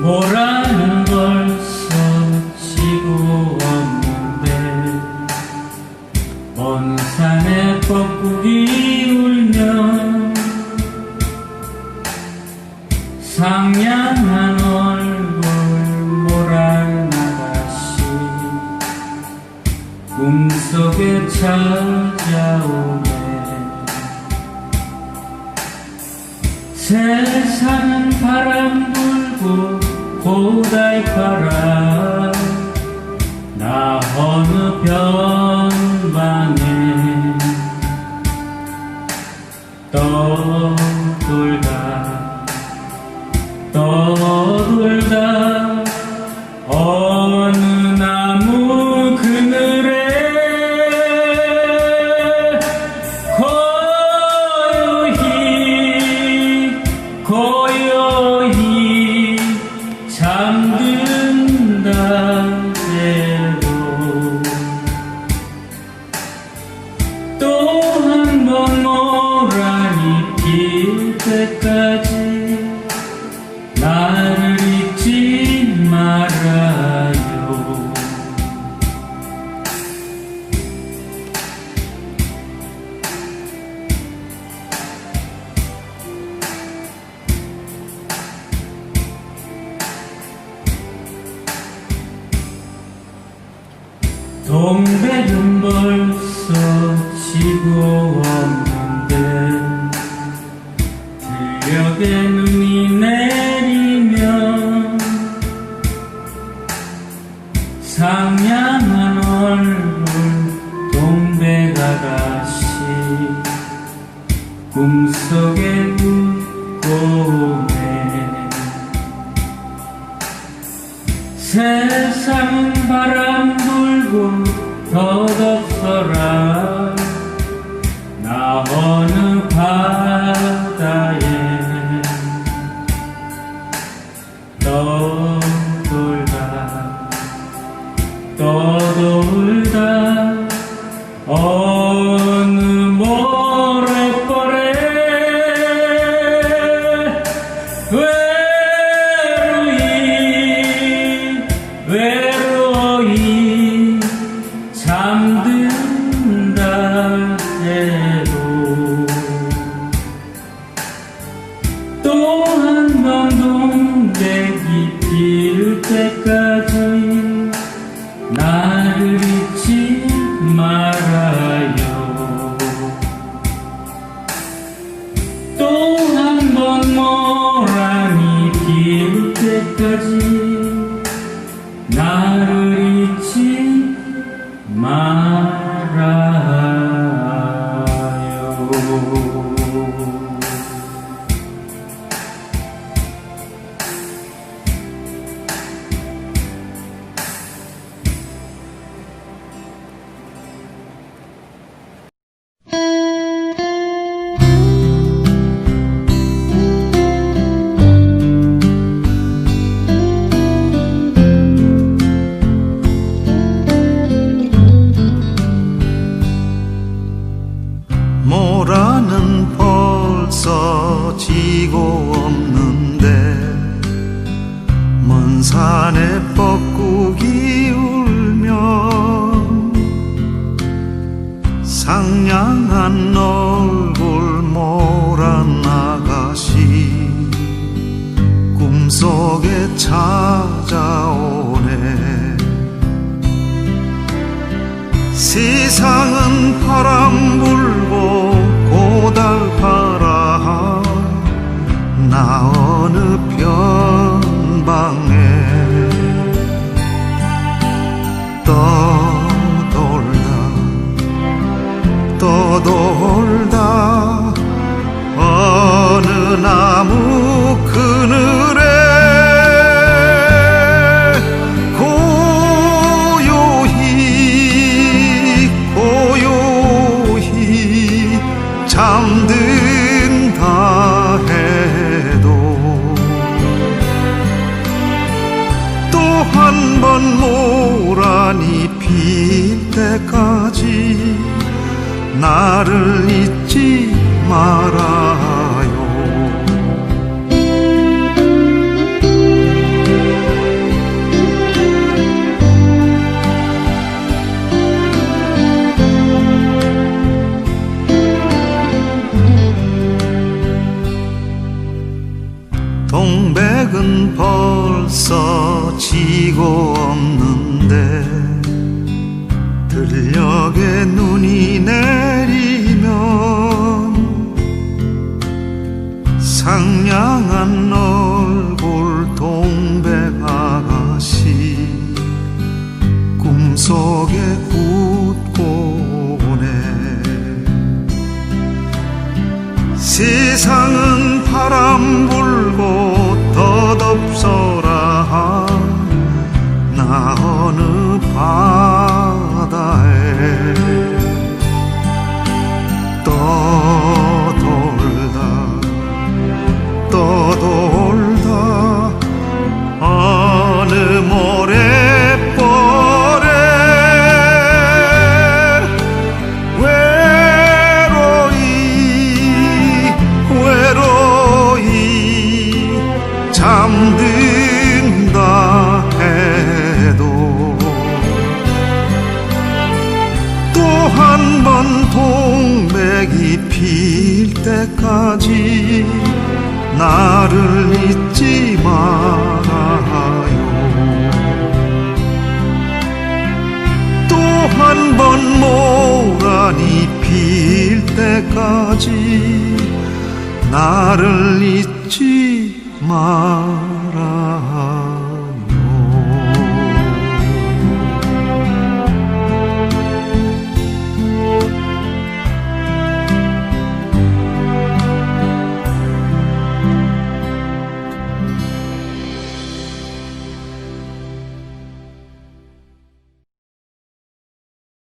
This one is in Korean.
모라는 벌써 지고 없는데 먼 산에 뻐꾸기 울며 상냥한 얼굴 모란 아가씨 꿈속에 찾아오네. 세상은 바람 불 고 고달파라. 나 어느 변방에 떠 한번 모란이 필때 동백은 벌써 지고 없는데 들녘에 눈이 내리면 상냥한 얼굴 동백 아가씨 꿈속에 웃고 세상은 바람 불고 덧없어라 동백이 필 때까지 나를 잊지 말아요. 또 한 번 모란이 필 때까지 모라는 벌써 지고 없는데 먼 산에 뻐꾸기 울며 상냥한 얼굴 모란 아가씨 꿈속에 찾아오네. 세상은 바람 불 나 어느 변방에 떠돌다 떠돌다 어느 나무 그늘에 고요히 고요히 잠든 나를 잊지 말아요. 동백은 벌써 지고 없는데 들녘의 눈이 sun. 때까지 나를 잊지 말아요. 또 한 번 모란이 필 때까지 나를 잊지 말아요